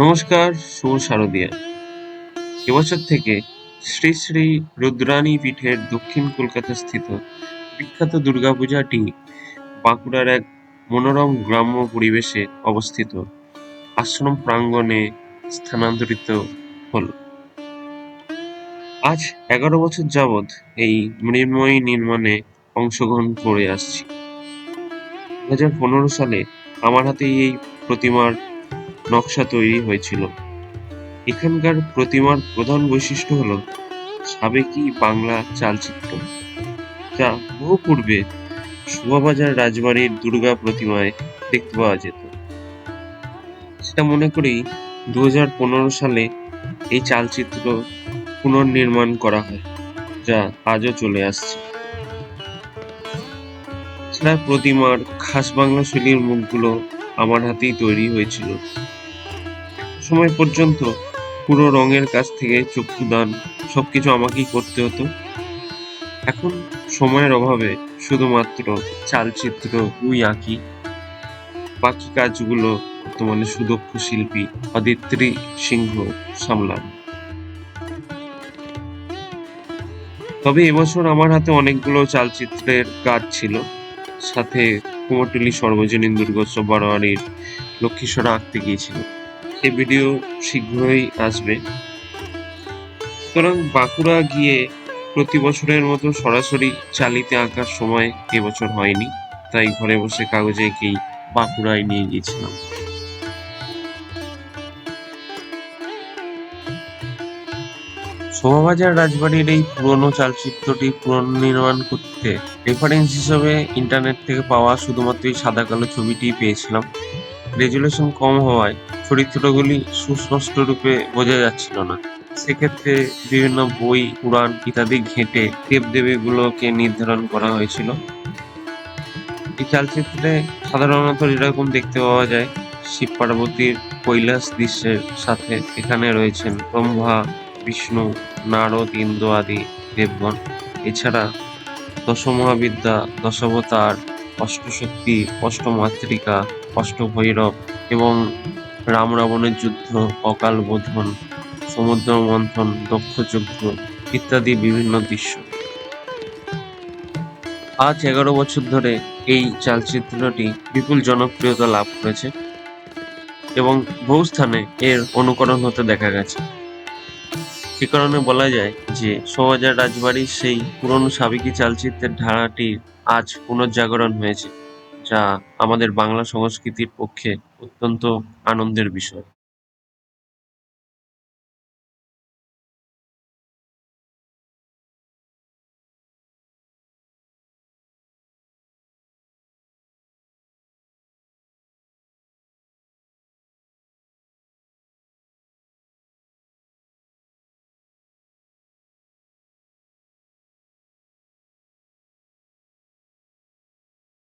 নমস্কার, শুভ শারদিয়া। এবছর থেকে শ্রী শ্রী রুদ্রাণী পীঠের দক্ষিণ কলকাতা স্থিত বিখ্যাত দুর্গাপূজাটি বাঁকুড়ার এক মনোরম গ্রাম্য পরিবেশে অবস্থিত। আশ্রম প্রাঙ্গণে স্থানান্তরিত হল। আজ এগারো বছর যাবৎ এই মৃন্ময়ী নির্মাণে অংশগ্রহণ করে আসছি। দু সালে আমার হাতেই এই প্রতিমার নকশা তৈরি হয়েছিল। এখানকার প্রতিমার প্রধান বৈশিষ্ট্য হল সাবেকি বাংলা চালচিত্র, যা বহু পূর্বে শোভাবাজার রাজবাড়ির দুর্গা প্রতিমায় দেখতে পাওয়া যেত। সেটা মনে করেই দু সালে এই চালচিত্র পুনর্নির্মাণ করা হয়, যা আজও চলে আসছে। প্রতিমার খাস বাংলা শৈলীর মুখগুলো আমার হাতেই তৈরি হয়েছিল। সময় পর্যন্ত পুরো রঙের কাছ থেকে চক্ষুদান সবকিছু আমাকেই করতে হতো। এখন সময়ের অভাবে শুধুমাত্র চালচিত্র দুই আঁকি। বাকি কাজগুলো বর্তমানে সুদক্ষ শিল্পী অদিত্রী সিংহ সামলান। তবে এবছর আমার হাতে অনেকগুলো চালচিত্রের কাজ ছিল। সাথে কুমোরটুলি সর্বজনীন দুর্গোৎসব বারোয়ারির লক্ষ্মীশ্বরা আঁকতে গিয়েছিল। এই ভিডিও শীঘ্রই আসবে। সুতরাং বাঁকুড়া গিয়ে প্রতি বছরের মতো সরাসরি চালিতে আঁকার সময় এবছর হয়নি, তাই ঘরে বসে কাগজে এঁকেই বাঁকুড়ায় নিয়ে গিয়েছিলাম। শোভাবাজার রাজবাড়ির এই পুরনো চালচিত্রটি পুনর্নির্মাণ করতে রেফারেন্স হিসেবে ইন্টারনেট থেকে পাওয়া শুধুমাত্র এই সাদা কালো ছবিটি পেয়েছিলাম। রেজুলেশন কম হওয়ায় চরিত্রগুলি সুস্পষ্ট রূপে বোঝা যাচ্ছিল না। সেক্ষেত্রে বিভিন্ন বই, পুরাণ ইত্যাদি ঘেঁটে দেবদেবীগুলোকে নির্ধারণ করা হয়েছিল। এই চালচিত্রে সাধারণত এরকম দেখতে পাওয়া যায়, শিব পার্বতীর কৈলাস দৃশ্যের সাথে এখানে রয়েছেন ব্রহ্মা, বিষ্ণু, নারদ, ইন্দ্র আদি দেবগণ। এছাড়া দশমহাবিদ্যা, দশাবতার, অষ্টশক্তি, অষ্টমাতৃকা, অষ্টভৈরব এবং রাম রাবণের যুদ্ধ, অকাল বোধন সমুদ্র মন্থন দক্ষযজ্ঞ ইত্যাদি বিভিন্ন দৃশ্য। আজ এগারো বছর ধরে এই চালচিত্রটি বিপুল জনপ্রিয়তা লাভ করেছে এবং বহু স্থানে এর অনুকরণ হতে দেখা গেছে। সে কারণে বলা যায় যে শোভাবাজার রাজবাড়ির সেই পুরনো সাবেকি চালচিত্রের ধারাটির আজ পুনর্জাগরণ হয়েছে। যা আমাদের বাংলা সংস্কৃতির পক্ষে অত্যন্ত আনন্দের বিষয়।